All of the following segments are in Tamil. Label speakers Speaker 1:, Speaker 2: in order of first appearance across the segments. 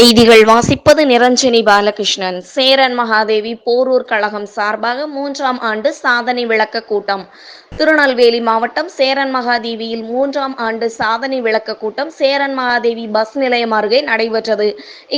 Speaker 1: செய்திகள் வாசிப்பது நிரஞ்சனி பாலகிருஷ்ணன். சேரன் மகாதேவி போரூர் கழகம் சார்பாக மூன்றாம் ஆண்டு சாதனை விளக்க கூட்டம். திருநெல்வேலி மாவட்டம் சேரன் மகாதேவியில் மூன்றாம் ஆண்டு சாதனை விளக்க கூட்டம் சேரன் மகாதேவி பஸ் நிலையம் அருகே நடைபெற்றது.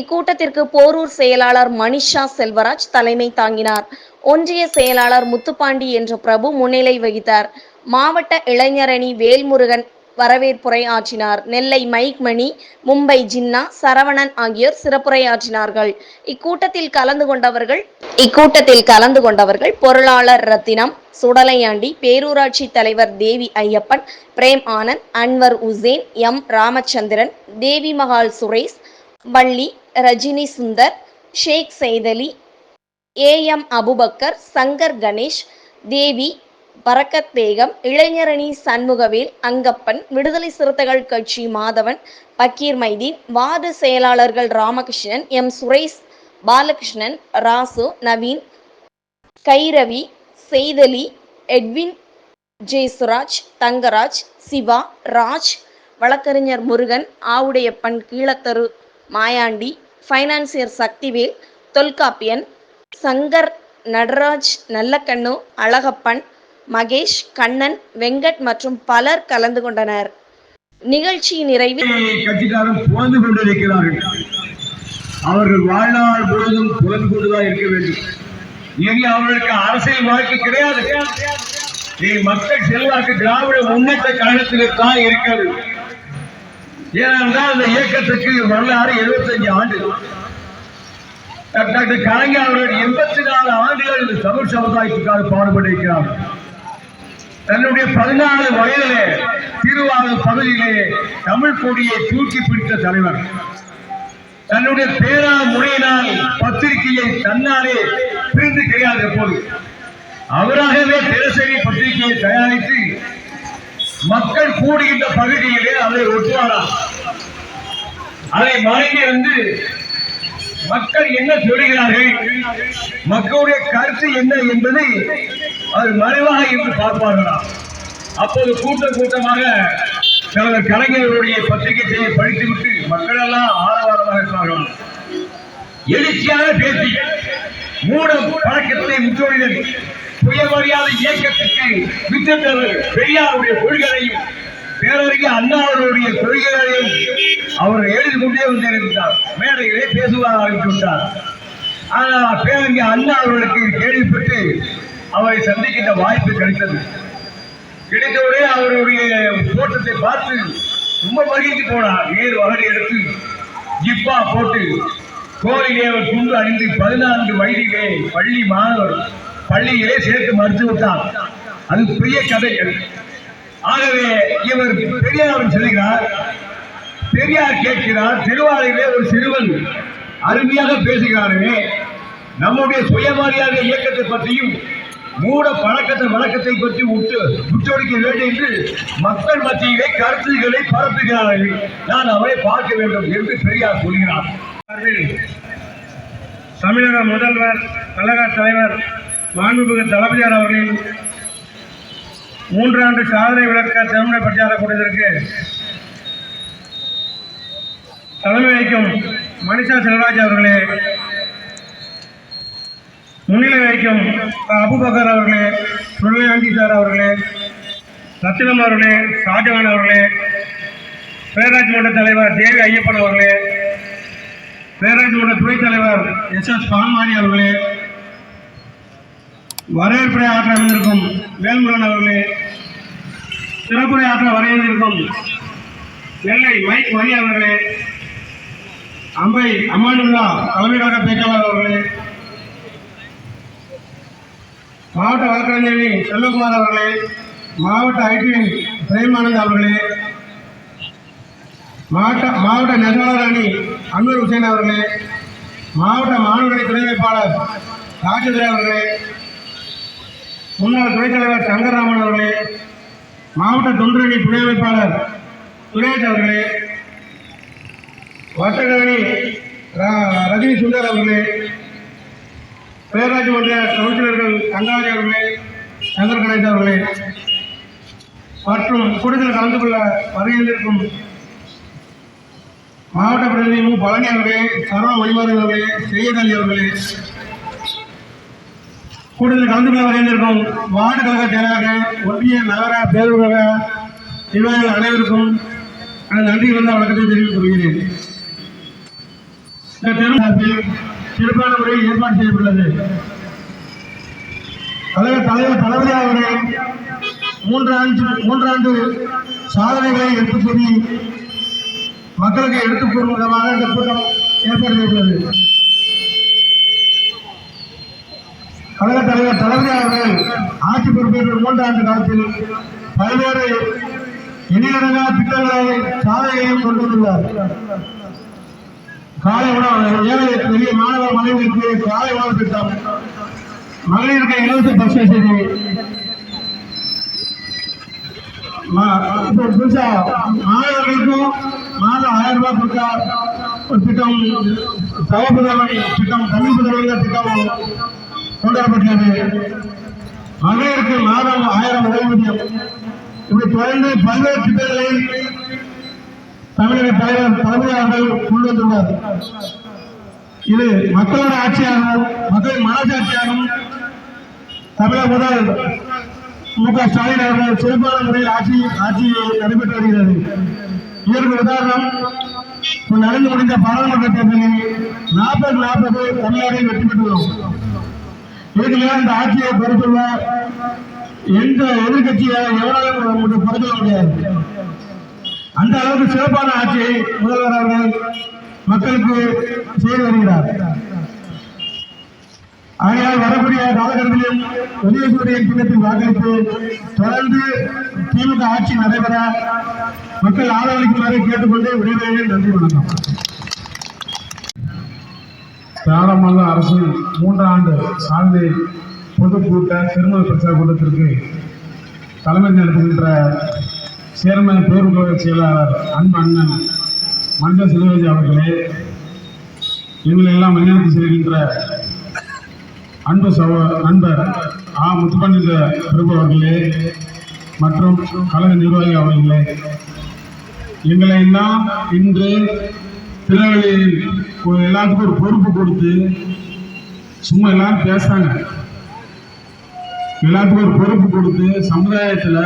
Speaker 1: இக்கூட்டத்திற்கு போரூர் செயலாளர் மணிஷா செல்வராஜ் தலைமை தாங்கினார். ஒன்றிய செயலாளர் முத்துப்பாண்டி என்ற பிரபு முன்னிலை வகித்தார். மாவட்ட இளைஞரணி வேல்முருகன் வரவேற்புரை ஆற்றினார். நெல்லை மைக் மணி மும்பை ஜின்னா சரவணன் ஆகியோர் சிறப்புரையாற்றினார்கள். இக்கூட்டத்தில் கலந்து கொண்டவர்கள் இக்கூட்டத்தில் கலந்து கொண்டவர்கள் பொருளாளர் ரத்தினம் சுடலையாண்டி பேரூராட்சி தலைவர் Devi Ayyappan Prem Anand Anwar Hussain M Ramachandran Devi Mahal Suresh Valli Rajini Sundar Sheikh Saidali A M Abubakar Shankar Ganesh Devi பறக்கத்தேகம் இளைஞரணி சண்முகவேல் அங்கப்பன் விடுதலை சிறுத்தைகள் கட்சி மாதவன் பக்கீர் மைதீன் வார்டு செயலாளர்கள் ராமகிருஷ்ணன் எம். சுரேஷ் பாலகிருஷ்ணன் ராசு நவீன் கைரவி செய்தலி எட்வின் ஜெயசுராஜ் தங்கராஜ் சிவா ராஜ் வழக்கறிஞர் முருகன் ஆவுடையப்பன் கீழத்தரு மாயாண்டி ஃபைனான்சியர் சக்திவேல் தொல்காப்பியன் சங்கர் நடராஜ் நல்லக்கண்ணு அழகப்பன் மகேஷ் கண்ணன் வெங்கட் மற்றும் பலர் கலந்து கொண்டனர். நிகழ்ச்சி நிறைவில்
Speaker 2: கட்சிக்காரன் கொண்டிருக்கிறார்கள் அவர்கள் வாழ்நாள் முழுவதும் புலந்து கொண்டுதான் இருக்க வேண்டும். இனி அவர்களுக்கு அரசியல் வாழ்க்கை கிடையாது. மக்கள் செல்வாக்கு திராவிட முன்னேற்ற கழகத்திலே தான் இருக்கிறது. ஏனென்றால் அந்த இயக்கத்துக்கு வரலாறு 75 ஆண்டு. டாக்டர் கலைஞர் அவர்கள் எண்பத்தி நாலு ஆண்டுகள் இந்த தமிழ் சமுதாயத்துக்காக பாடுபட்டிருக்கிறார். தன்னுடைய பதினாலு வயதிலே திருவாரூர் பகுதியிலே தமிழ் கொடியை தூக்கி பிடித்த தலைவர். தன்னுடைய பேரா முறையினால் பத்திரிகையை தன்னாலே பிரிந்து கிடையாது எப்போது. அவராகவே தினசரி பத்திரிகையை தயாரித்து மக்கள் கூடுகின்ற பகுதியிலே அதை ஒட்டுவாராம் அதை மறைந்திருந்து மக்கள் என்ன சொல்கிறார்கள்? மக்களுடைய கருத்து என்ன என்பதை அவர் மறைவாக இருந்து பார்ப்பார்களா? அப்போது கூட்டம் கூட்டமாக தலைவர் கலைஞருடைய பத்திரிகை செய்தி படித்துவிட்டு மக்கள் எல்லாம் ஆரவாரமாக இருப்பார்கள். எழுச்சியாக பேசி மூடம் பழக்கத்தை முற்றோடினர் சுயமரியாதை இயக்கத்துக்கு வித்திட்டவர் பெரியாருடைய கொள்கையையும் பேரறிஞர் அண்ணாவருடைய கொள்கைகளையும் அவர் எழுதி கொண்டே வந்திருந்தார். மேடையிலே பேசுவார் ஆரம்பித்துவிட்டார் ஆனால் பேரறிஞர் அண்ணா அவர்களுக்கு கேள்விப்பட்டு அவரை சந்திக்கின்ற வாய்ப்பு கிடைத்தது. கிடைத்தவுடனே அவருடைய தோட்டத்தை பார்த்து ரொம்ப மகிழ்ச்சி போனார். நேர் வகடி எடுத்து ஜிப்பா போட்டு கோயிலே ஒரு துண்டு அணிந்து பதினான்கு வயதிலே பள்ளி மாணவர் பள்ளியிலே சேர்த்து மறுத்து விட்டார். அது பெரிய கதை எனக்கு ஆகவே இவர் பெரியார் சொல்கிறார் பெரியார் கேட்கிறார் திருவாரூரிலே ஒரு சிறுவன் அருமையாக பேசுகிறாரே நம்முடைய சுயமரியாதை இயக்கத்தை பற்றியும் மூட பழக்கத்தை வழக்கத்தை பற்றி விட்டு விட்டொழிக்க வேண்டும் என்று மக்கள் மத்தியிலே கருத்துக்களை பரப்புகிறார்கள். நான் அவரை பார்க்க வேண்டும் என்று பெரியார் சொல்கிறார்.
Speaker 3: தமிழக முதல்வர் கழக தலைவர் மாண்புமிகு தளபதியார் அவர்களின் மூன்றாண்டு சாதனை விளக்க திருமண பிரச்சார கூட்டத்திற்கு தலைமை வகிக்கும் மனிஷா செல்வராஜ் அவர்களே முன்னிலை வகிக்கும் அபுபக்கர் அவர்களே சுல்லையாண்டி சார் அவர்களே ரத்தினம் அவர்களே ஷாஜகான் அவர்களே பேராட்சி மன்ற தலைவர் தேவி ஐயப்பன் அவர்களே பேரரசு மன்ற துணைத் தலைவர் எஸ் எஸ் பான்மாரி அவர்களே வரவேற்புரை ஆற்ற அமைந்திருக்கும் வேல்முருகன் அவர்களே சிறப்புரை ஆற்ற வரையிருந்திருக்கும் நெல்லை மைக் மணி அவர்களே அம்பை அம்மானுல்லா தலைமையாக பேச்சாளர் அவர்களே மாவட்ட வழக்கறிஞரணி செல்வகுமார் அவர்களே மாவட்ட ஐடி பிரேமானந்த் அவர்களே மாவட்ட மாவட்ட நெசவாளர் அணி அன்வர் ஹுசேன் அவர்களே மாவட்ட மாணவர்களை துணை வைப்பாளர் ராஜதுரை அவர்களே முன்னாள் துணைத் தலைவர் சங்கர்ராமன் அவர்களே மாவட்ட தொண்டரணி துணை அமைப்பாளர் சுரேஷ் அவர்களே வசகரணி ர- ரஜினி சுந்தர் அவர்களே பேராட்சி மன்ற கவுன்சிலர்கள் தங்காஜி அவர்களே சங்கர் கணேஷ் அவர்களே மற்றும் கூட்டத்தில் கலந்து கொள்ள வருகின்றிருக்கும் மாவட்ட பிரதிநிதி மு. பழனி அவர்களே சர்வ வழிபாடு அவர்களே செய்யதலி அவர்களே கூடுதல் கலந்து கொள்ள வருகின்றிருக்கும் வார்டு கழக செயலாளர் ஒன்றிய நகர பேரூரக நிர்வாகிகள் அனைவருக்கும் நன்றி வந்த வழக்கத்தை தெரிவித்துக் கொள்கிறேன். இந்த தெருவில் சிறப்பான முறையில் ஏற்பாடு செய்யப்பட்டுள்ளது கழக தலைவர் தளபதி அவர்கள் மூன்றாண்டு மூன்றாண்டு சாதனைகளை எடுத்துக் கூறி மக்களுக்கு எடுத்துக் கூறும் விதமாக இந்த கூட்டம் ஏற்பாடு செய்யப்பட்டது. கழக தலைவர் தளபதி அவர்கள் ஆட்சி பொறுப்பேற்ற மூன்றாண்டு காலத்தில் பல்வேறு எண்ணிலடங்கா திட்டங்களை சாதனைகளையும் கொண்டு வந்துள்ளார் காலை உணவு ஏழை பெரிய மாணவ மகளிருக்கு காலை உணவு திட்டம் மகளிருக்கு இலவச பஸ் வசதி. புதுசா மாணவர்களுக்கும் மாதம் ஆயிரம் ரூபாய் கொடுத்தா ஒரு திட்டம் சகப்புதவன் திட்டம் தமிழ் புதவன் திட்டம் கொண்டாடப்பட்டது மகளிருக்கு மாதம் ஆயிரம் ஓய்வூதியம் இப்படி தொடர்ந்து பல்வேறு திட்டங்களை தமிழக தலைவர் தலைமை அவர்கள் கொண்டு வந்துள்ளார். இது மக்களோட ஆட்சியாகவும் மக்களின் மனசாட்சியாகவும் தமிழக முதல் மு க ஸ்டாலின் அவர்கள் சிறப்பான முறையில் ஆட்சி ஆட்சி நடைபெற்று வருகிறது. இதற்கு உதாரணம் நடந்து முடிந்த பாராளுமன்ற தேர்தலில் நாற்பது நாற்பது தமிழ்நாட்டில் வெற்றி பெற்றுள்ளோம். இதுக்கு இந்த ஆட்சியை பொறுத்துள்ள எந்த எதிர்கட்சியை எவ்வளவு உங்களுக்கு பொறுத்துள்ள முடியாது. அந்த அளவுக்கு சிறப்பான ஆட்சியை முதல்வர் அவர்கள் மக்களுக்கு செய்து வருகிறார். ஆகையால் வரக்கூடிய காலகட்டத்திலும் உதயசூரியன் சின்னத்தில் வாக்களித்து தொடர்ந்து திமுக ஆட்சி நடைபெற மக்கள் ஆதரவளிக்குமாறு கேட்டுக்கொண்டு விடைபெறுகிறேன். நன்றி வணக்கம்.
Speaker 4: தாராமல்ல அரசின் மூன்றாண்டு சாதனை பொதுக்கூட்ட திருமண பிரச்சார கூட்டத்திற்கு தலைமை நடத்துகின்ற சேர்மன் பேருக்கழக செயலாளர் அன்பு அண்ணன் மஞ்சள் செல்வராஜ் அவர்களே எங்களை எல்லாம் வழிநடத்தி செல்கின்ற அன்பு சகோ நண்பர் ஆ. முத்துப்பண்டித பிரபு அவர்களே மற்றும் கழக நிர்வாகி அவர்களே எங்களை எல்லாம் இன்று திருநெல்வேலி எல்லாத்துக்கும் ஒரு பொறுப்பு கொடுத்து சும்மா எல்லாரும் பேசுறாங்க. எல்லாத்துக்கும் ஒரு பொறுப்பு கொடுத்து சமுதாயத்தில்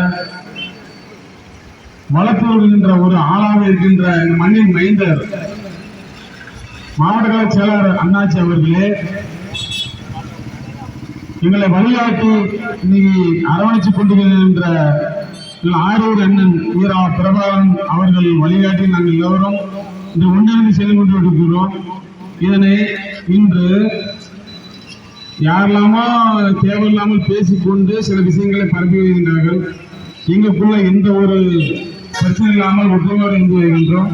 Speaker 4: வளர்த்து வருகின்ற ஒரு ஆளாக இருக்கின்ற இந்த மண்ணின் மைந்தர் மாவட்ட கழக செயலாளர் அண்ணாச்சி அவர்களே எங்களை வழிகாட்டி இன்னைக்கு அரவணைச்சு கொண்டிருக்கின்ற ஆரூர் அண்ணன் வீரா பிரபாகரன் அவர்கள் வழிகாட்டி நாங்கள் எல்லோரும் இந்த ஒன்றாவது செய்து கொண்டிருக்கிறோம் இதனை இன்று யாரெல்லாமோ தேவையில்லாமல் பேசிக்கொண்டு சில விஷயங்களை பரப்பி வருகின்றார்கள். எங்களுக்குள்ள எந்த ஒரு பிரச்சனை இல்லாமல் ஒற்றுமையோடு இருந்து வருகின்றோம்.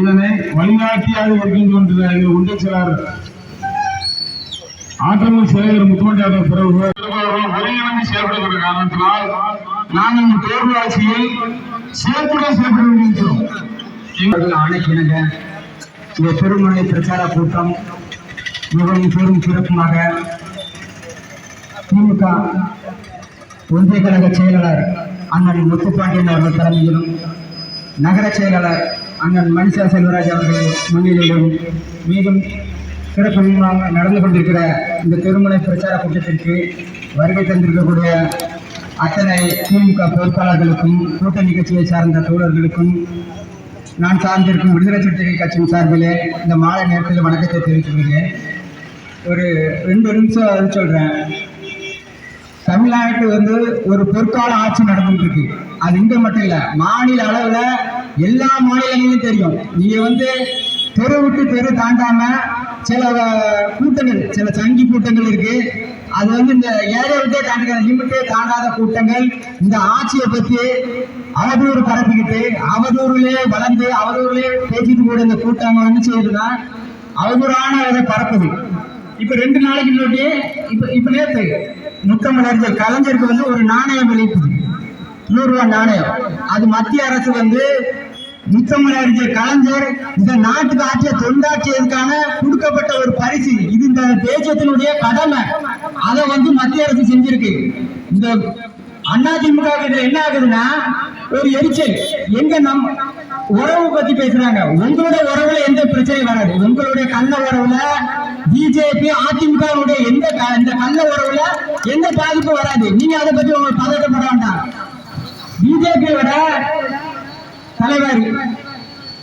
Speaker 4: இதனை வழிகாட்டியாக இருக்கின்ற ஒன்றை சிலர் செயலாளர் செயலர் சேகர் முத்துமண்டியாத பிறகு ஒருங்கிணைந்து செயல்படுகிற காரணத்தினால் நாங்கள் இந்த தேர்வு ஆட்சியில் சேர்ப்புடன் செயல்பட வேண்டியிருக்கிறோம்.
Speaker 5: அவர்கள் ஆணைக்கிணங்க இந்த திருமண பிரச்சார கூட்டம் மிகவும் பெரும் சிறப்புமாக திமுக ஒன்றிய கழக செயலாளர் அண்ணன் முத்துப்பாண்டியன் அவர்கள் தலைமையிலும் நகர செயலாளர் அண்ணன் மணிஷா செல்வராஜ் அவர்கள் முன்னிலையிலும் மீண்டும் சிறப்புமாக நடந்து கொண்டிருக்கிற இந்த திருமலை பிரச்சார கூட்டத்திற்கு வருகை தந்திருக்கக்கூடிய அத்தனை திமுக பொறுப்பாளர்களுக்கும் கூட்டணி கட்சியை சார்ந்த தோழர்களுக்கும் நான் சார்ந்திருக்கும் விடுதலை சிறுத்தைகள் கட்சியின் சார்பிலே இந்த மாலை நேரத்தில் வணக்கத்தை தெரிவித்துக்கொள்கிறேன். ஒரு ரெண்டு நிமிஷம் அது சொல்கிறேன் தமிழ்நாட்டு வந்து ஒரு பொற்கால ஆட்சி நடந்துட்டு அது இங்க மட்டும் இல்ல மாநில அளவுல எல்லா மாநிலங்களிலும் தெரியும். நீங்க வந்து தெரு விட்டு தெரு தாண்டாம சில கூட்டங்கள் சில சங்கி கூட்டங்கள் இருக்கு. அது வந்து இந்த ஏரியாவுக்கே விட்டே லிமிட்டே தாண்டாத கூட்டங்கள் இந்த ஆட்சியை பத்தி அவதூறு பரப்பிக்கிட்டு அவதூறுலே வளர்ந்து அவதூறுலே பேசிட்டு கூட இந்த கூட்டம் என்ன செய்யுதுன்னா அவதூறான இதை பரப்புது. இப்ப ரெண்டு நாளைக்கு முன்னாடி இப்ப இப்ப நேற்று முத்தமிழர்கள் கலைஞருக்கு வந்து ஒரு நாணயம் வெளியிட்டது. நூறு ரூபாய் நாணயம். அது மத்திய அரசு வந்து முத்தமிழறிஞர் கலைஞர் இந்த நாட்டுக்கு ஆற்றிய தொண்டாற்றியதுக்கான கொடுக்கப்பட்ட ஒரு பரிசு. இது இந்த தேசத்தினுடைய கடமை. அதை வந்து மத்திய அரசு செஞ்சிருக்கு. இந்த அதிமுக இதுல என்ன ஆகுதுன்னா ஒரு எரிச்சல். எங்க நம் உறவு பத்தி பேசுறாங்க. உங்களுடைய உறவுல எந்த பிரச்சனையும் வராது. உங்களுடைய கள்ள உறவுல பிஜேபி அதிமுக எந்த க- இந்த கள்ள உறவுல எந்த பாதிப்பும் வராது. நீங்க அதை பத்தி உங்களுக்கு பதட்டப்பட வேண்டாம். பிஜேபியோட தலைவர்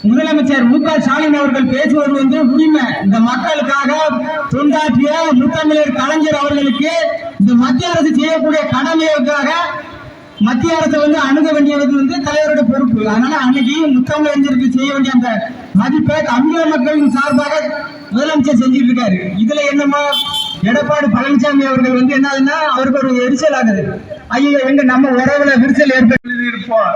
Speaker 5: முதலமைச்சர் மு க ஸ்டாலின் அவர்கள் பேசுவது வந்து உரிமை. இந்த மக்களுக்காக தொண்டாற்றிய முத்தமிழர் கலைஞர் அவர்களுக்கு இந்த மத்திய அரசு செய்யக்கூடிய கடமைக்காக மத்திய அரசு வந்து அணுக வேண்டியது வந்து தலைவருடைய பொறுப்பு. அதனால அன்னைக்கு முத்தமிழறிஞருக்கு செய்ய வேண்டிய அந்த மதிப்பை தமிழக மக்களின் சார்பாக முதலமைச்சர் செஞ்சுட்டு இருக்காரு இதுல என்னமோ எடப்பாடி பழனிசாமி அவர்கள் வந்து என்னதுன்னா அவருக்கு ஒரு எரிச்சல் ஆகுது. ஐயோ எங்க நம்ம உறவுல விரிசல் ஏற்பட்டு
Speaker 6: இருப்போம்.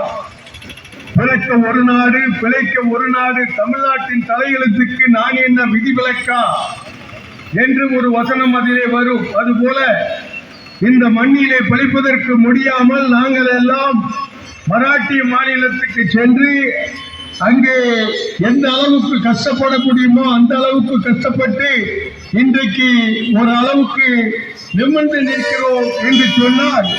Speaker 6: பிழைக்க ஒரு நாடு பிழைக்க ஒரு நாடு தமிழ்நாட்டின் தலையெழுத்துக்கு நான் என்ன விதிவிலக்கா என்று ஒரு வசனம் அதிலே வரும். அதுபோல இந்த மண்ணிலே பிழைப்பதற்கு முடியாமல் நாங்கள் எல்லாம் மராட்டிய மாநிலத்துக்கு சென்று அங்கே எந்த அளவுக்கு கஷ்டப்பட முடியுமோ அந்த அளவுக்கு கஷ்டப்பட்டு இன்றைக்கு ஒரு அளவுக்கு நிமிர்ந்து நிற்கிறோம் என்று சொன்னால்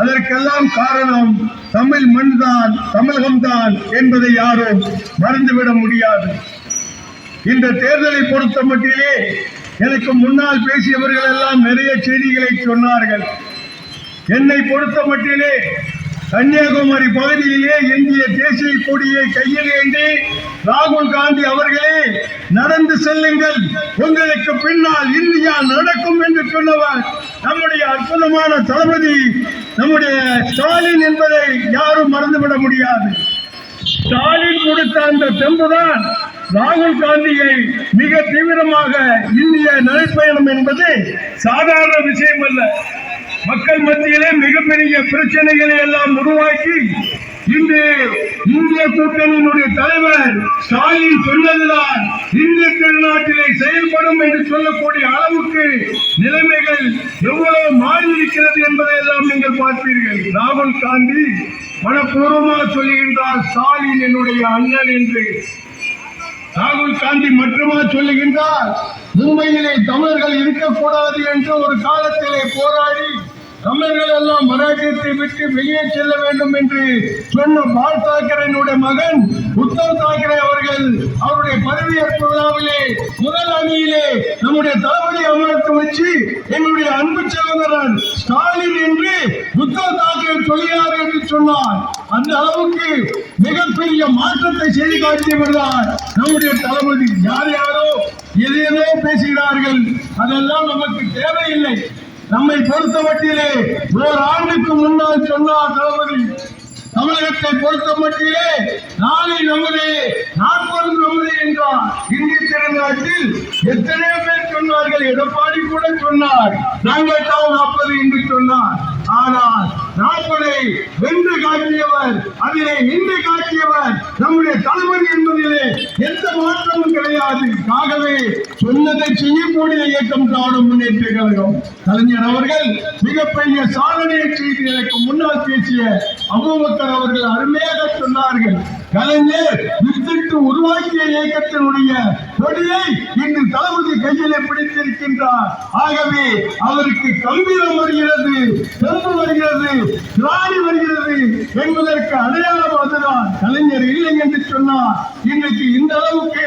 Speaker 6: அதற்கெல்லாம் காரணம் தமிழ் மண் தான் தமிழகம்தான் என்பதை யாரும் மறந்துவிட முடியாது. இந்த தேர்தலை பொறுத்த மட்டிலே எனக்கு முன்னால் பேசியவர்கள் எல்லாம் நிறைய செய்திகளை சொன்னார்கள். என்னை பொறுத்த மட்டிலே கன்னியாகுமரி பகுதியிலே இந்திய தேசிய கொடியை கையில் ஏந்தி ராகுல் காந்தி அவர்களே நடந்து செல்லுங்கள். உங்களுக்கு பின்னால் இந்தியா நடக்கும் என்று சொன்னவர் நம்முடைய அற்புதமான தளபதி நம்முடைய ஸ்டாலின் என்பதை யாரும் மறந்துவிட முடியாது. ஸ்டாலின் கொடுத்த அந்த தெம்புதான் ராகுல் காந்தியை மிக தீவிரமாக இந்திய நடைப்பயணம் என்பது சாதாரண விஷயம் அல்ல மக்கள் மத்தியிலே மிகப்பெரிய பிரச்சனைகளை எல்லாம் உருவாக்கி இன்று இந்திய கூட்டணியினுடைய தலைவர் ஸ்டாலின் சொன்னதுதான் இந்திய திருநாட்டிலே செயல்படும் என்று சொல்லக்கூடிய அளவுக்கு நிலைமைகள் எவ்வளவு மாறி இருக்கிறது என்பதை எல்லாம் நீங்கள் பார்ப்பீர்கள். ராகுல் காந்தி மனப்பூர்வமாக சொல்லுகின்றார் ஸ்டாலின் என்னுடைய அண்ணன் என்று. ராகுல் காந்தி மட்டுமா சொல்லுகின்றார் மும்பையிலே தமிழர்கள் இருக்கக்கூடாது என்று ஒரு காலத்திலே போராடி தமிழர்கள் எல்லாம் மராட்டியத்தை விட்டு வெளியே செல்ல வேண்டும் என்று சொன்ன பால் தாக்கரேனுடைய மகன் உத்தவ் தாக்கரே அவர்கள் அவருடைய பதவியேற்பு விழாவிலே முதல் அணியிலே நம்முடைய தளபதி அமர்த்து வச்சு என்னுடைய அன்பு சகோதரன் ஸ்டாலின் என்று உத்தவ் தாக்கரே சொல்கிறார் என்று சொன்னார். அந்த அளவுக்கு மிகப்பெரிய மாற்றத்தை செய்து காட்டியவர்தான் நம்முடைய தளபதி. யார் யாரோ எதையோ பேசுகிறார்கள். அதெல்லாம் நமக்கு தேவையில்லை. நம்மை பொறுத்த மட்டிலே ஓர் ஆண்டுக்கு முன்னால் சொன்னார் தளபதி தமிழகத்தை பொறுத்த மட்டிலே நாளை நமதே நாற்பது நமதே என்றார். இந்திய திருநாட்டில் எத்தனையோ பேர் சொன்னார்கள். எடப்பாடி கூட சொன்னார். நாங்கள் தான் நாற்பது என்று சொன்னார். ஆனால் நாற்பதை வென்று காட்டியவர் அதிலே நின்று காட்டியவர் நம்முடைய தளபதி என்பதிலே எந்த மாற்றமும் கிடையாது. ஆகவே சொன்னதை செய்யக்கூடிய இயக்கம் திராவிட முன்னேற்ற கழகம் கலைஞர் அவர்கள் மிகப்பெரிய சாதனையை செய்து எனக்கு முன்னால் பேசிய அபூபக்கர் அவர்கள் அருமையாக சொன்னார்கள். கலைஞர் வித்திட்டு உருவாக்கிய இயக்கத்தினுடைய கொடியை இன்று தளபதி கையிலே பிடித்திருக்கின்றார். ஆகவே அவருக்கு கம்பீரம் வருகிறது தெம்பு வருகிறது திராணி வருகிறது என்பதற்கு அடையாளம் அதுதான். கலைஞர் இல்லை என்று சொன்னார். இன்றைக்கு இந்த அளவுக்கு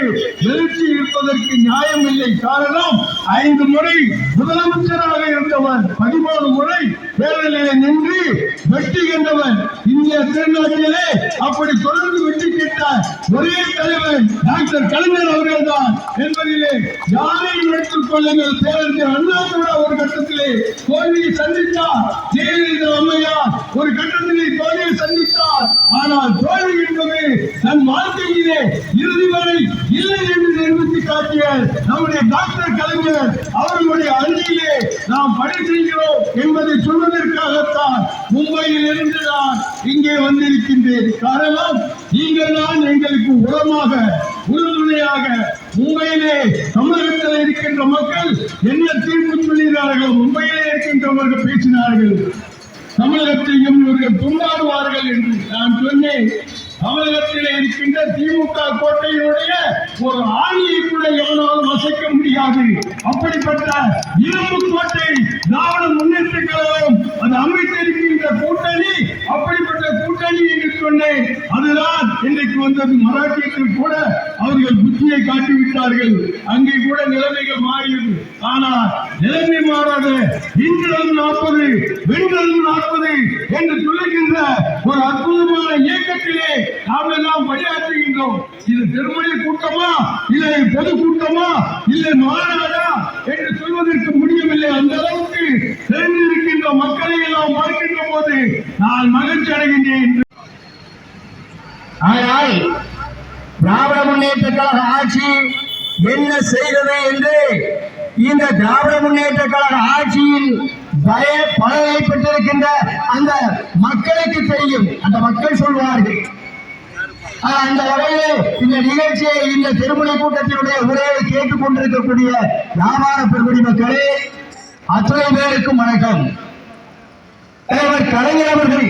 Speaker 6: எழுச்சி இருப்பதற்கு நியாயம் இல்லை. காரணம் ஐந்து முறை முதலமைச்சராக இருந்தவர் பதிமூணு முறை பேரணியிலே நின்று வெற்றி இந்திய திருநாட்டிலே அப்படி தொடர்ந்து வெற்றி கேட்ட ஒரே தலைவர் டாக்டர் கலைஞர் அவர்கள் தான் என்பதிலே யாரையும் எடுத்துக் கொள்ளுங்கள். பேரறிஞர் அண்ணா கூட ஒரு கட்டத்திலே தோல்வியை சந்தித்தார். ஜெயலலிதா அம்மையார் ஒரு கட்டத்திலே தோல்வியை சந்தித்தார். ஆனால் தோல்வி என்பது தன் வாழ்க்கையிலே இறுதி வரை இல்லை என்று நிரூபித்து காட்டிய நம்முடைய டாக்டர் கலைஞர் அவர்களுடைய அருகிலே நாம் பணி செய்கிறோம் என்பதை சொல்வதற்காகத்தான் மும்பையில் இருந்து நான் இங்கே வந்திருக்கின்றேன். காரணம் நீங்கள் தான் எங்களுக்கு உரமாக உறுதுணையாக மும்பையிலே தமிழகத்தில் இருக்கின்ற மக்கள் என்ன தீர்ப்பு சொல்கிறார்கள் மும்பையிலே இருக்கின்றவர்கள் பேசினார்கள். தமிழகத்தையும் இவர்கள் துண்டாடுவார்கள் என்று நான் சொன்னேன். தமிழகத்திலே இருக்கின்ற திமுக கோட்டையினுடைய ஒரு ஆணியை கூட எவனாலும் அசைக்க முடியாது. அப்படிப்பட்ட இரும்பு கோட்டை திராவிட முன்னேற்ற கழகம் அது அமைத்திருக்கின்ற கூட்டணி அப்படிப்பட்ட கூட்டணி என்று சொன்னேன். அதுதான் இன்றைக்கு வந்தது மராட்டியத்தில் கூட அவர்கள் புத்தியை காட்டிவிட்டார்கள். அங்கே கூட நிலைமைகள் மாறியது. ஆனால் நிலைமை மாறாது. இன்றும் நாற்பது வெண்களும் நாற்பது என்று சொல்லுகின்ற ஒரு அற்புதமான இயக்கத்திலே நாம் எல்லாம் பணியாற்றுகின்றோம். இது திருமணி கூட்டமா? இல்லை பொது கூட்டமா? இல்லை மாநாடா? என்று சொல்வதற்கு முடியவில்லை அந்த அளவுக்கு தெரிந்திருக்கின்ற மக்களை எல்லாம் பார்க்கின்ற போது நான் மகிழ்ச்சி அடைகின்றேன்.
Speaker 5: ஆனால் திராவிட முன்னேற்ற கழக ஆட்சி என்ன செய்தது என்று இந்த திராவிட முன்னேற்ற கழக ஆட்சியில் பய பலனை பெற்றிருக்கின்ற அந்த மக்களுக்கு தெரியும். அந்த மக்கள் சொல்வார்கள் அந்த வகையில் இந்த நிகழ்ச்சியை இந்த திருமண கூட்டத்தினுடைய உரையை கேட்டுக் கொண்டிருக்கக்கூடிய வியாபார பெருமடி மக்களே அத்தனை பேருக்கும் வணக்கம். தலைவர் கலைஞர் அவர்கள்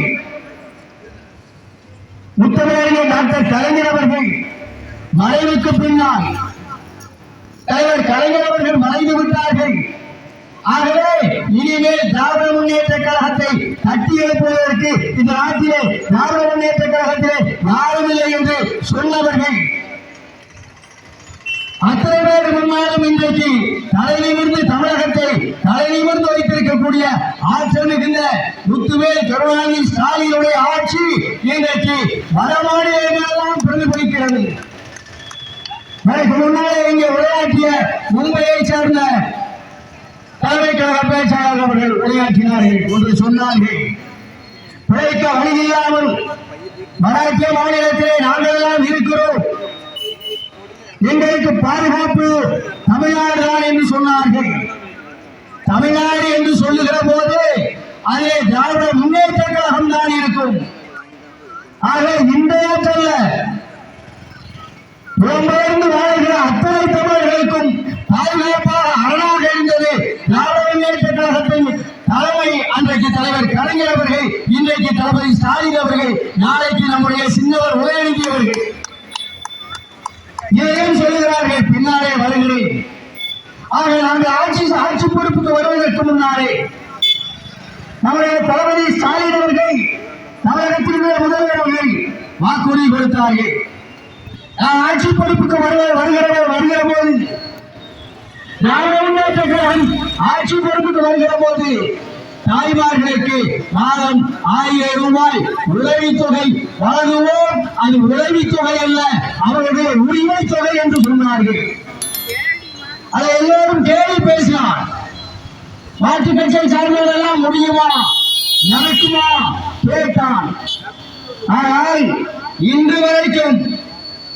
Speaker 5: முத்தமிழறிஞர் டாக்டர் கலைஞர் அவர்கள் மறைவுக்கு பின்னால் தலைவர் கலைஞர் அவர்கள் மறைந்து விட்டார்கள். ஆகவே இனிமேல் திராவிட முன்னேற்ற கழகத்தை தட்டி எழுப்புவதற்கு இந்த நாட்டிலே திராவிட முன்னேற்ற கழகத்திலே யாரும் இல்லை என்று சொன்னவர்கள். அத்தனை பேர் முன்னாலும் இன்றைக்கு தலைநிமிர்ந்து தமிழகத்தை தலைநிமிர்ந்து வைத்திருக்கக்கூடிய ஆற்றல் மிகுந்த முத்துவேல் கருணாநிதி ஸ்டாலினுடைய ஆட்சி இன்றைக்கு வட மாநிலங்களெல்லாம் பிரதிபலிக்கிறது. முன்னாலே இங்கே உரையாற்றிய மும்பையை சேர்ந்த தலைமை கழக பேச்சாளர் அவர்கள் உரையாற்றினார்கள் என்று சொன்னார்கள். பிழைக்க வழி இல்லாமல் மராட்டிய மாநிலத்திலே நாங்கள் எல்லாம் இருக்கிறோம். எங்களுக்கு பாதுகாப்பு தமிழ்நாடு தான் என்று சொன்னார்கள். தமிழ்நாடு என்று சொல்லுகிற போது அதிலே திராவிட முன்னேற்ற கழகம் தான் இருக்கும். ஆக இந்த நேரத்தில் புலம்பெயர்ந்து அத்தனை தமிழர்களுக்கும் பாதுகாப்பாக அரணாக இருந்தது திராவிட முன்னேற்ற கழகத்தின் தலைமை அன்றைக்கு தலைவர் கலைஞர் அவர்கள் இன்றைக்கு தளபதி ஸ்டாலின் அவர்கள் நாளைக்கு நம்முடைய சின்னவர் உதயநிதி அவர்கள். இதையும் சொல்லுகிறார்கள்? பின்னாலே வருகிறேன். ஆக நாங்கள் ஆட்சி ஆட்சி பொறுப்புக்கு வருவதற்கு முன்னாலே நம்முடைய தளபதி ஸ்டாலின் அவர்கள் தமிழகத்தினுடைய முதல்வர் அவர்கள் வாக்குறுதி கொடுத்தார்கள். நான் ஆட்சி பொறுப்புக்கு வருவ வருகிற வருகிற போது நாங்கள் முன்னேற்ற ஆட்சி பொறுப்புக்கு வருகிற போது தாய்மார்களுக்கு மாதம் ஆயிரம் ரூபாய் உதவித்தொகை வழங்குவோம். அது உதவித்தொகை அல்ல அவர்களுடைய உரிமை தொகை என்று சொன்னார்கள். அதை எல்லோரும் கேள்வி பேசினார். மாற்று கட்சியை சார்ந்தவரெல்லாம் முடியுமா? நடக்குமா? கேட்டான். ஆனால் இன்று வரைக்கும்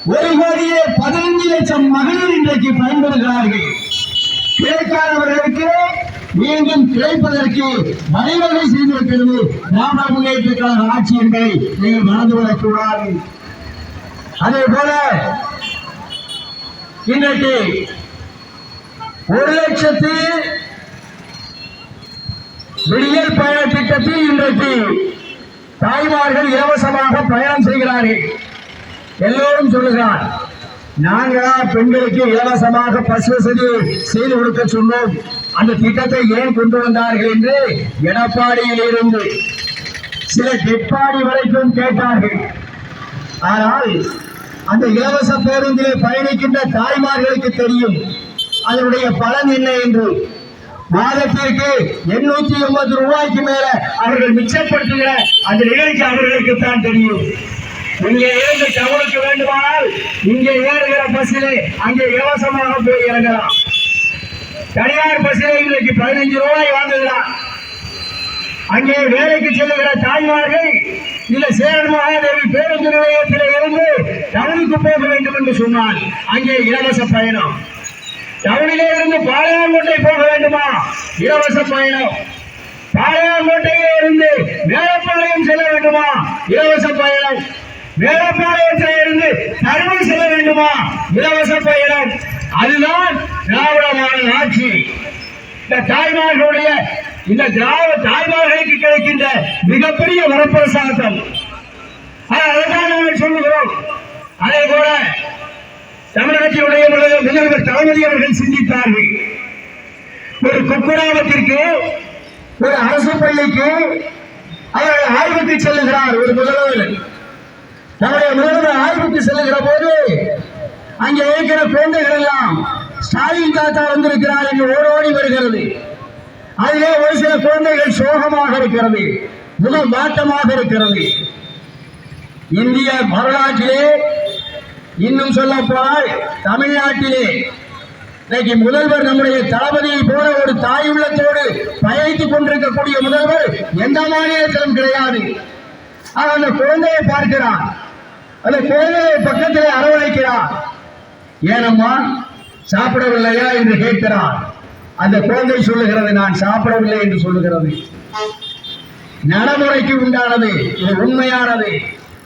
Speaker 5: ஒரு கோடியே பதினைந்து லட்சம் மகளிர் இன்றைக்கு பயன்படுகிறார்கள். கேட்காதவர்களுக்கு மீண்டும் கிடைப்பதற்கு வழிவகை செய்திருக்கிறது திராவிட முன்னேற்ற கழக ஆட்சி என்பதை நீங்கள் மறந்து வரக்கூடாது அதே போல இன்றைக்கு ஒரு லட்சத்து விடியல் பயண திட்டத்தில் இன்றைக்கு தாய்மார்கள் இலவசமாக பயணம் செய்கிறார்கள். எல்லோரும் சொல்லுகிறார் நாங்களா பெண்களுக்கு இலவசமாக பஸ் வசதி செய்து கொடுக்க சொன்னோம். அந்த திட்டத்தை ஏன் கொண்டு வந்தார்கள் என்று எடப்பாடியில் இருந்து சில டெப்பாடி வரைக்கும் கேட்டார்கள். ஆனால் அந்த இலவச பேருந்திலே பயணிக்கின்ற தாய்மார்களுக்கு தெரியும் அதனுடைய பலன் என்ன என்று. மாதத்திற்கு எண்ணூத்தி எண்பது ரூபாய்க்கு மேல அவர்கள் மிச்சப்படுத்துகிற அந்த நிகழ்ச்சி அவர்களுக்கு தான் தெரியும். இங்கே இருந்து டவுனுக்கு வேண்டுமானால் இங்கே ஏறுகிற பஸ்ஸிலே அங்கே இலவசமாக போய் இறங்கலாம். தனியார் பஸ்ஸிலே இன்றைக்கு பதினைஞ்சு ரூபாய் வாங்குகிறார் அங்கே வேலைக்கு செல்லுகிற தாய்மார்கள் இல்ல சேரன் மகாதேவி பேருந்து நிலையத்தில் இருந்து டவுனுக்கு போக வேண்டும் என்று சொன்னால் அங்கே இலவச பயணம். டவுனிலே இருந்து பாளையங்கோட்டை போக வேண்டுமா? இலவச பயணம். பாளையங்கோட்டையிலே இருந்து மேலப்பாளையம் செல்ல வேண்டுமா? இலவச பயணம். மேலப்பாளையத்திலே இருந்து தருமம் செல்ல வேண்டுமா? இலவச பயணம். அதுதான் திராவிட மாடல் ஆட்சி. இந்த தாய்மார்களுடைய இந்த திராவிட தாய்மார்களுக்கு கிடைக்கின்ற மிகப்பெரிய வரப்பிரசாதம். ஆனா, நாங்கள் சொல்லுகிறோம். அதே போல தமிழகத்தினுடைய முதல்வர் தளபதி அவர்கள் சிந்தித்தார்கள். ஒரு குக்குராமத்திற்கு ஒரு அரசு பள்ளிக்கு அவர்கள் ஆய்வுக்கு செல்லுகிறார் ஒரு முதல்வர். நம்முடைய முதல்வர் ஆய்வுக்கு செல்லுகிற போது அங்கே இருக்கிற குழந்தைகள் எல்லாம் ஸ்டாலின் தாத்தா வந்திருக்கிறார் என்று ஓடோடி வருகிறது. அதிலே ஒரு சில குழந்தைகள் சோகமாக இருக்கிறது முகம் வாட்டமாக இருக்கிறது. இந்திய வரலாற்றிலே இன்னும் சொல்ல போனால் தமிழ்நாட்டிலே இன்னைக்கு முதல்வர் நம்முடைய தளபதியை போல ஒரு தாய் உள்ளத்தோடு பயணித்துக் கொண்டிருக்கக்கூடிய முதல்வர் எந்த மாநிலத்திலும் கிடையாது. ஆக அந்த குழந்தையை பார்க்கிறான். அந்த குழந்தையை பக்கத்திலே அரவணைக்கிறார். ஏனம்மா சாப்பிடவில்லையா என்று கேட்கிறான் அந்த குழந்தை சொல்லுகிறது நான் சாப்பிடவில்லை என்று சொல்லுகிறது. நடைமுறைக்கு உண்டானது இது உண்மையானது.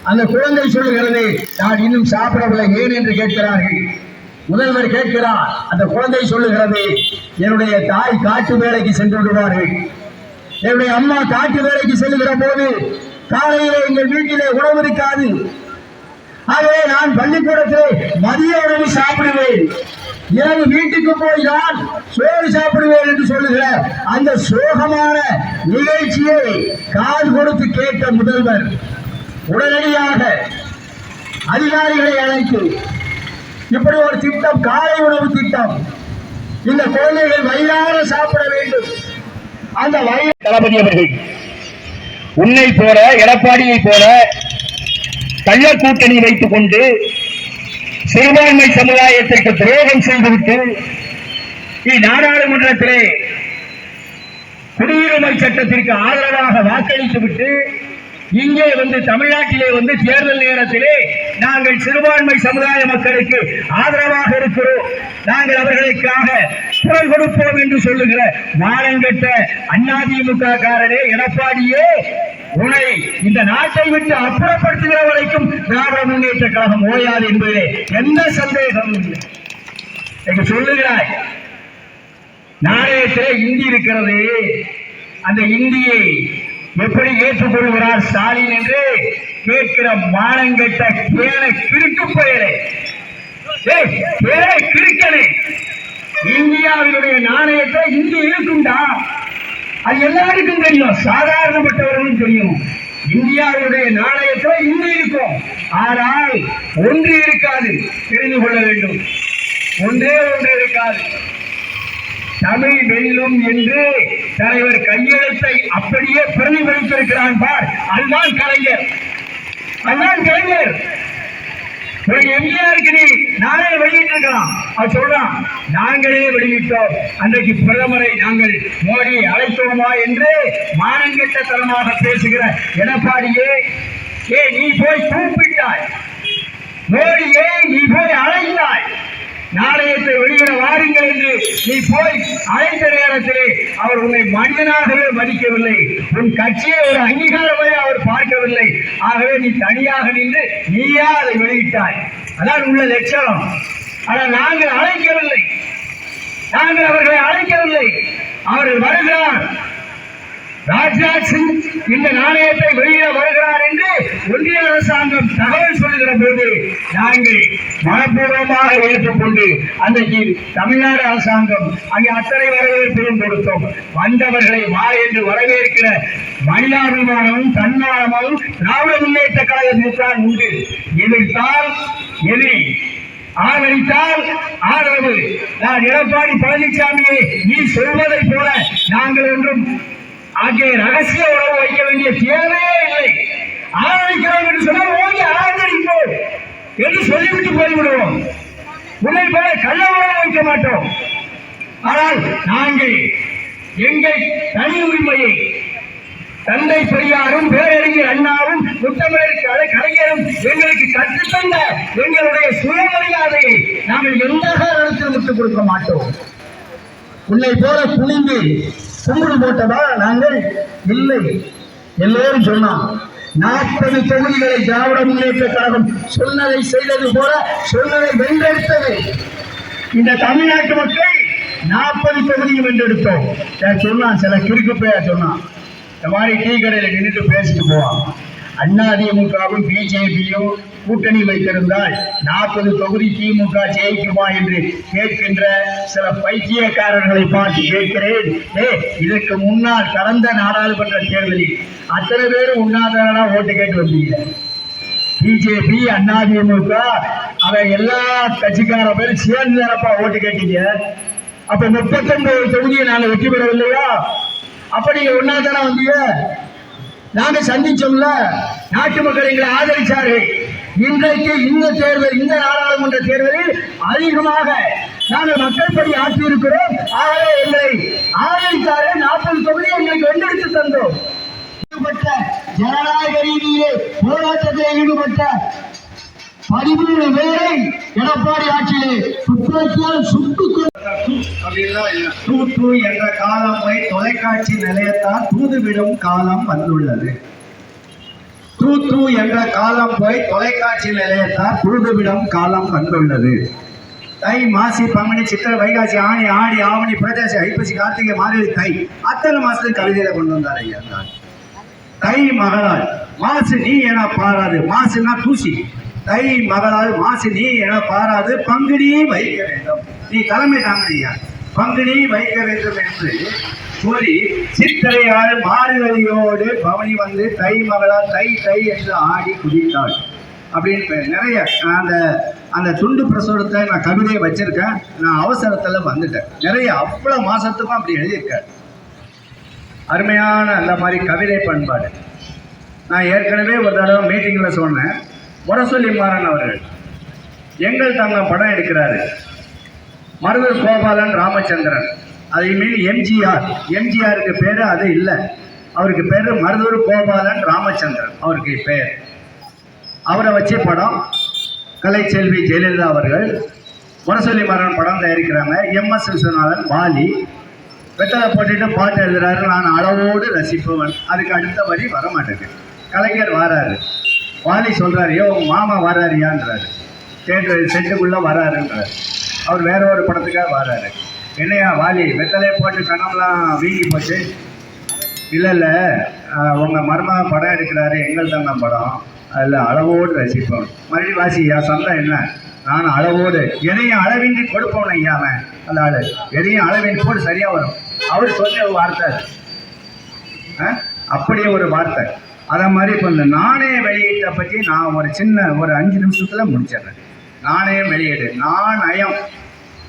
Speaker 5: அந்த குழந்தை சொல்லுகிறது நான் இன்னும் சாப்பிடவில்லை ஏன் என்று கேட்கிறார்கள். முதல்வர் கேட்கிறார் அந்த குழந்தை சொல்லுகிறது என்னுடைய தாய் காட்டு வேலைக்கு சென்று விடுவார்கள். என்னுடைய அம்மா காட்டு வேலைக்கு செல்லுகிற போது காலையிலே எங்கள் வீட்டிலே உணவு இருக்காது. ஆகவே நான் பள்ளிக்கூடத்திலே மதிய உணவு சாப்பிடுவேன். இரவு வீட்டுக்கு போய் நான் சோறு சாப்பிடுவேன் என்று சொல்லுகிற அந்த சோகமான நிகழ்ச்சியை காது கொடுத்து கேட்ட முதல்வர் உடனடியாக அதிகாரிகளை அழைத்து இப்படி ஒரு திட்டம் காலை உணவு திட்டம் இந்த குழந்தைகள் வயிறார சாப்பிட வேண்டும். அந்த வயிறு
Speaker 2: தளபதி அவர்கள் உன்னை போல எடப்பாடியை போல கள்ள கூட்டணி வைத்துக் கொண்டு சிறுபான்மை சமுதாயத்திற்கு துரோகம் செய்துவிட்டு நாடாளுமன்றத்திலே குடியுரிமை சட்டத்திற்கு ஆதரவாக வாக்களித்து விட்டு இங்கே வந்து தமிழ்நாட்டிலே வந்து தேர்தல் நேரத்திலே நாங்கள் சிறுபான்மை சமுதாய மக்களுக்கு ஆதரவாக இருக்கிறோம். நாங்கள் அவர்களுக்காக குரல் கொடுப்போம் என்று சொல்லுகிற மானங்கெட்ட அதிமுக காரனே எடப்பாடியே உன்னை இந்த நாட்டை விட்டு அப்புறப்படுத்துகிற வரைக்கும் திராவிட முன்னேற்ற கழகம் ஓயாது என்பதிலே எந்த சந்தேகமும் இல்லை என்று சொல்லுகிறாய். நாணயத்திலே இந்தி இருக்கிறது. அந்த இந்தியை எப்படி ஏற்றுக்கொள்கிறார் ஸ்டாலின் என்று கேட்கிற மானங்கெட்ட கேன கிறுக்கு பெயரே ஏய், பேரை கிறுக்கனே. இந்தியாவினுடைய நாணயத்தை இந்தி இருக்குண்டா அது எல்லாருக்கும் தெரியும். சாதாரணப்பட்டவர்களும் தெரியும். இந்தியாவுடைய நாணயத்துல இங்கு இருக்கும். ஆனால் ஒன்று இருக்காது. தெரிந்து கொள்ள வேண்டும். ஒன்றே ஒன்று இருக்காது. தமிழ் வெல்லும் என்று தலைவர் கையெழுத்தை அப்படியே பிரதிபலித்திருக்கிறான் பார். அதுதான் கலைஞர். அதுதான் கலைஞர். எம்ஜிஆருக்கு நீ நானே வெளியிட்டிருக்கலாம். அவர் சொல்றான் நாங்களே வெளியிட்டோம். அன்றைக்கு பிரதமரை நாங்கள் மோடி அழைத்தோமா என்று மானங்கெட்ட தரமாக பேசுகிற எடப்பாடியே ஏ நீ போய் கூப்பிட்டாய். மோடியே நீ போய் அழைத்தாய். நாணயத்தை வெளியிட வாருங்கள் என்று நீ போய் அழைத்த நேரத்திலே அவர் உன்னை மனிதனாகவே மதிக்கவில்லை. உன் கட்சியை ஒரு அங்கீகாரமாக ஆகவே நீ தனியாக நின்று நீயா அதை வெளியிட்டாய். அதான் உள்ள லட்சணம். ஆனால் நாங்கள் அழைக்கவில்லை. நாங்கள் அவர்களை அழைக்கவில்லை. அவர்கள் வருகிறார். ராஜ்நாத் சிங் இந்த நாணயத்தை வெளியிட வருகிறார் என்று ஒன்றிய அரசாங்கம் தகவல் சொல்லுகிற போது நாங்கள் மனப்பூர்வமாக ஏற்றுக்கொண்டு அன்றைக்கு தமிழ்நாடு அரசாங்கம் அங்கே அத்தனை வரவேற்பையும் கொடுத்தோம். வந்தவர்களை வா என்று வரவேற்கிற மனிதாபிமானமும் தன்மானமும் திராவிட முன்னேற்ற கழகத்தில் தான் உண்டு. எதிர்த்தால் எதிரி ஆதரித்தால் ஆதரவு. நான் எடப்பாடி பழனிசாமியை நீ சொல்வதை போல நாங்கள் ஒன்றும் ஆகிய ரகசிய உறவு வைக்க வேண்டிய தேவையே இல்லை. ஆதரிக்கிறோம் என்று சொன்னால் ஓடி ஆதரிப்போம் என்று சொல்லிவிட்டு போய்விடுவோம். உன்னை போல கள்ள உறவு வைக்க மாட்டோம். ஆனால் நாங்கள் எங்கள் தனி உரிமையை தந்தை பெரியாரும் பேரறிஞர் அண்ணாவும் முத்தமிழர் கலைஞரும் எங்களுக்கு கற்றுத்தந்த எங்களுடைய சுயமரியாதையை நாங்கள் எந்த காரணத்தில் விட்டுக் கொடுக்க மாட்டோம். உன்னை போல குனிந்து கும்பிடு போட்டதா? நாங்கள் இல்லை. எல்லோரும் சொன்னான் நாற்பது தொகுதிகளை திராவிட முன்னேற்ற கழகம் சொன்னதை செய்தது போல சொன்னதை வென்றெடுத்தது. இந்த தமிழ்நாட்டு மக்கள் நாற்பது தொகுதியும் வென்றெடுத்தோம். சொன்னான் சில கிறுக்கு பேர் சொன்னான் இந்த மாதிரி டீ கடையில் நின்றுட்டு பேசிட்டு போவான் அதிமுகவும் பிஜேபியும் கூட்டணி வைத்திருந்தால் நாற்பது தொகுதி திமுக ஜெயிக்குமா என்று கேட்கின்ற சில பைத்தியக்காரர்களை பார்த்து கேட்கிறேன். ஏ இதற்கு முன்னால் கடந்த நாடாளுமன்ற தேர்தலில் அத்தனை பேர் உண்ணாதாரனா ஓட்டு கேட்டு வந்தீங்க.
Speaker 6: பிஜேபி அதிமுக அவன் எல்லா கட்சிக்கார பேரும் சேர்ந்து தானப்பா ஓட்டு கேட்டீங்க. அப்ப முப்பத்தொன்பது தொகுதியை நாங்க வெற்றி பெறவில்லையா? அப்ப நீங்க ஒன்னா தானே வந்தீங்க? நாங்க சந்திச்சோம்ல? நாட்டு மக்கள் எங்களை ஆதரிச்சார்கள் இன்றைக்கு இந்த தேர்தல் இந்த நாடாளுமன்ற தேர்தலில் அதிகமாக நாங்கள் மக்கள் படி ஆற்றியிருக்கிறோம். ஆகவே எங்களை ஆதரித்தாரே நாற்பது தொகுதி எங்களுக்கு வென்றெடுத்து தந்தோம். ஈடுபட்ட ஜனநாயக ரீதியிலே போராட்டத்தில் ஈடுபட்ட பதிமூணு பேரை எடப்பாடி ஆட்சியிலே துப்பாக்கியால் சுட்டுக்
Speaker 7: தூத்து என்ற காலம் போய் தொலைக்காட்சி நிலையத்தால் தூதுவிடும் காலம் வந்துள்ளது. தூத்து என்ற காலம் போய் தொலைக்காட்சி நிலையத்தால் புழுதுவிடம் காலம் வந்துள்ளது. தை மாசி பங்குனி சித்திரை வைகாசி ஆணி ஆடி ஆவணி பிரதேச ஐப்பசி கார்த்திகை மார்கழி தை அத்தனை மாசத்துக்கு கவிதையில கொண்டு வந்தார் ஐயா தான் தை மகளால் மாசு நீ என பாராது. மாசுனா தூசி. தை மகளால் மாசு நீ என பாராது. பங்குனியை வைக்க வேண்டும். நீ தலைமை ஐயா. பங்குனி வைக்க வேண்டும் என்று கூறி சித்திரையால் மாறுதலியோடு பவனி வந்து தை மகளால் தை தை என்று ஆடி குதித்தாள். அப்படின்னு நிறைய அந்த அந்த துண்டு பிரசுரத்தை நான் கவிதையை வச்சிருக்கேன். நான் அவசரத்தில் வந்துட்டேன். நிறைய அவ்வளோ மாசத்துக்கும் அப்படி எழுதியிருக்கேன் அருமையான அந்த மாதிரி கவிதை பண்பாடு. நான் ஏற்கனவே ஒரு தடவை மீட்டிங்கில் சொன்னேன். முரசொலி மாறன் அவர்கள் எங்கள் தங்க படம் எடுக்கிறாரு. மருதூர் கோபாலன் ராமச்சந்திரன். அதை எம்ஜிஆர் எம்ஜிஆருக்கு பேர் அது இல்லை. அவருக்கு பேர் மருதூர் கோபாலன் ராமச்சந்திரன். அவருக்கு பேர். அவரை வச்சு படம் கலைச்செல்வி ஜெயலலிதா அவர்கள் முரசொலி மாறன் படம் தயாரிக்கிறாங்க. எம்எஸ் விஸ்வநாதன் வாலி. வெத்தலை போட்டுட்டு பாட்டு எழுதுறாரு. நான் அளவோடு ரசிப்பவன். அதுக்கு அடுத்த வரி வர மாட்டேங்குது கலைஞர் வராரு. வாலி சொல்கிறாரு ஏ உங்கள் மாமா வராரியான்றாரு. தேட்டர் செட்டுக்குள்ளே வராருன்றார். அவர் வேற ஒரு படத்துக்காக வராரு. என்னையா வாலி வெத்தலையை போட்டு கணம்லாம் வீங்கி போச்சு? இல்லை இல்லை உங்கள் மருமக படம் எடுக்கிறாரு எங்கள் தங்கம் படம். அதில் அளவோடு ரசிப்போம். மறுபடியும் வாசியா சந்தம் என்ன? நான் அளவோடு. எதையும் அளவின்றி கொடுப்போம் ஐயா அந்த ஆள். எதையும் அளவின்றி போடு சரியாக வரும். அவர் சொன்ன ஒரு வார்த்தை ஆ? அப்படியே ஒரு வார்த்தை. அதை மாதிரி இப்போ இந்த நாணய வெளியீட்டை பற்றி நான் ஒரு சின்ன ஒரு அஞ்சு நிமிஷத்தில் முடிச்சிடுறேன். நாணயம் வெளியீடு. நாணயம்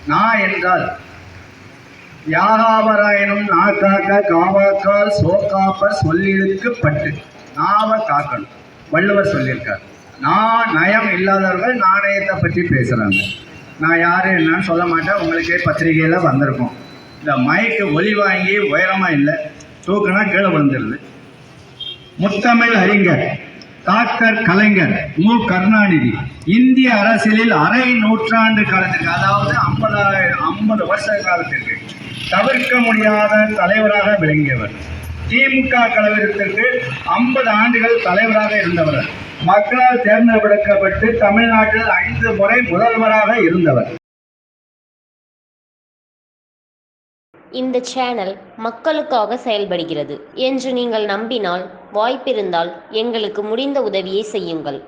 Speaker 7: நான் என்றால் யாகாவராயனும் நாக்காக்க காவாக்கால் சோக்காப்ப சொல்லிழுக்கு பட்டு நாவ காக்கணும். வள்ளுவர் சொல்லியிருக்கார் நான் நயம் இல்லாதவர்கள் நாணயத்தை பற்றி பேசுகிறாங்க நான் யாரு என்னன்னு சொல்ல மாட்டேன் உங்களுக்கே பத்திரிகையில் வந்திருக்கோம். இந்த மைக்கு ஒலி வாங்கி உயரமாக இல்லை தூக்குனா கீழே விழுந்துருது. முத்தமிழ் அறிஞர். டாக்டர் கலைஞர் மு. கருணாநிதி. இந்திய அரசியலில் அரை நூற்றாண்டு காலத்துக்கு அதாவது ஐம்பதாயிரம் ஐம்பது வருஷ காலத்திற்கு தவிர்க்க முடியாத தலைவராக விளங்கியவர். திமுக கலவரத்திற்கு ஐம்பது ஆண்டுகள் தலைவராக இருந்தவர். மக்களால் தேர்ந்தெடுக்கப்பட்டு தமிழ்நாட்டில் ஐந்து முறை முதல்வராக இருந்தவர்.
Speaker 8: இந்த சேனல் மக்களுக்காக செயல்படுகிறது என்று நீங்கள் நம்பினால் வாய்ப்பிருந்தால் எங்களுக்கு முடிந்த உதவியை செய்யுங்கள்.